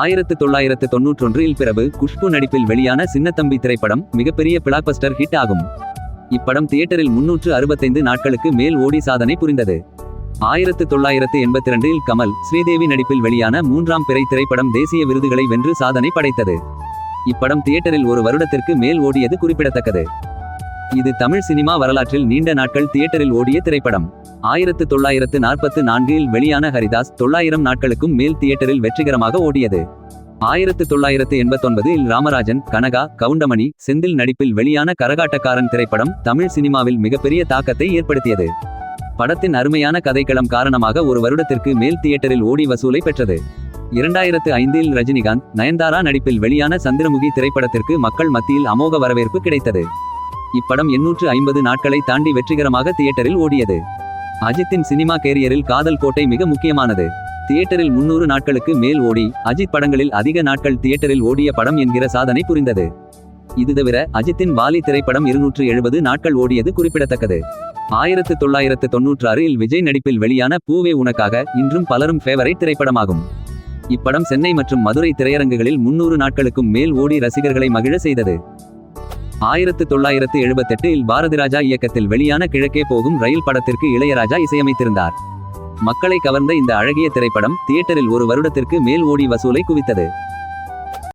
ஆயிரத்து தொள்ளாயிரத்து தொன்னூற்றொன்றில் பிறகு குஷ்பு நடிப்பில் வெளியான சின்னத்தம்பி திரைப்படம் மிகப்பெரிய பிளாக்பஸ்டர் ஹிட் ஆகும். இப்படம் தியேட்டரில் முன்னூற்று அறுபத்தைந்து நாட்களுக்கு மேல் ஓடி சாதனை புரிந்தது. ஆயிரத்து தொள்ளாயிரத்து எண்பத்தி ரெண்டில் கமல் ஸ்ரீதேவி நடிப்பில் வெளியான மூன்றாம் பிறை திரைப்படம் தேசிய விருதுகளை வென்று சாதனை படைத்தது. இப்படம் தியேட்டரில் ஒரு வருடத்திற்கு மேல் ஓடியது குறிப்பிடத்தக்கது. இது தமிழ் சினிமா வரலாற்றில் நீண்ட நாட்கள் தியேட்டரில் ஓடிய திரைப்படம். ஆயிரத்து தொள்ளாயிரத்து நாற்பத்து நான்கில் வெளியான ஹரிதாஸ் தொள்ளாயிரம் நாட்களுக்கும் மேல் தியேட்டரில் வெற்றிகரமாக ஓடியது. ஆயிரத்து தொள்ளாயிரத்து எண்பத்தொன்பதில் ராமராஜன் கனகா கவுண்டமணி செந்தில் நடிப்பில் வெளியான கரகாட்டக்காரன் திரைப்படம் தமிழ் சினிமாவில் மிகப்பெரிய தாக்கத்தை ஏற்படுத்தியது. படத்தின் அருமையான கதைக்களம் காரணமாக ஒரு வருடத்திற்கு மேல் தியேட்டரில் ஓடி வசூலை பெற்றது. இரண்டாயிரத்து ஐந்தில் ரஜினிகாந்த் நயன்தாரா நடிப்பில் வெளியான சந்திரமுகி திரைப்படத்திற்கு மக்கள் மத்தியில் அமோக வரவேற்பு கிடைத்தது. இப்படம் எண்ணூற்று ஐம்பது நாட்களை தாண்டி வெற்றிகரமாக தியேட்டரில் ஓடியது. அஜித்தின் சினிமா கேரியரில் காதல் கோட்டை மிக முக்கியமானது. தியேட்டரில் முன்னூறு நாட்களுக்கு மேல் ஓடி அஜித் படங்களில் அதிக நாட்கள் தியேட்டரில் ஓடிய படம் என்கிற சாதனை புரிந்தது. இது தவிர அஜித்தின் வாலி திரைப்படம் இருநூற்று எழுபது நாட்கள் ஓடியது குறிப்பிடத்தக்கது. ஆயிரத்து தொள்ளாயிரத்து தொன்னூற்றாறில் விஜய் நடிப்பில் வெளியான பூவே உனக்காக இன்றும் பலரும் ஃபேவரைட் திரைப்படமாகும். இப்படம் சென்னை மற்றும் மதுரை திரையரங்குகளில் முன்னூறு நாட்களுக்கும் மேல் ஓடி ரசிகர்களை மகிழ செய்தது. ஆயிரத்து தொள்ளாயிரத்து எழுபத்தெட்டில் பாரதிராஜா இயக்கத்தில் வெளியான கிழக்கே போகும் ரயில் படத்திற்கு இளையராஜா இசையமைத்திருந்தார். மக்களை கவர்ந்த இந்த அழகிய திரைப்படம் தியேட்டரில் ஒரு வருடத்திற்கு மேல் ஓடி வசூலை குவித்தது.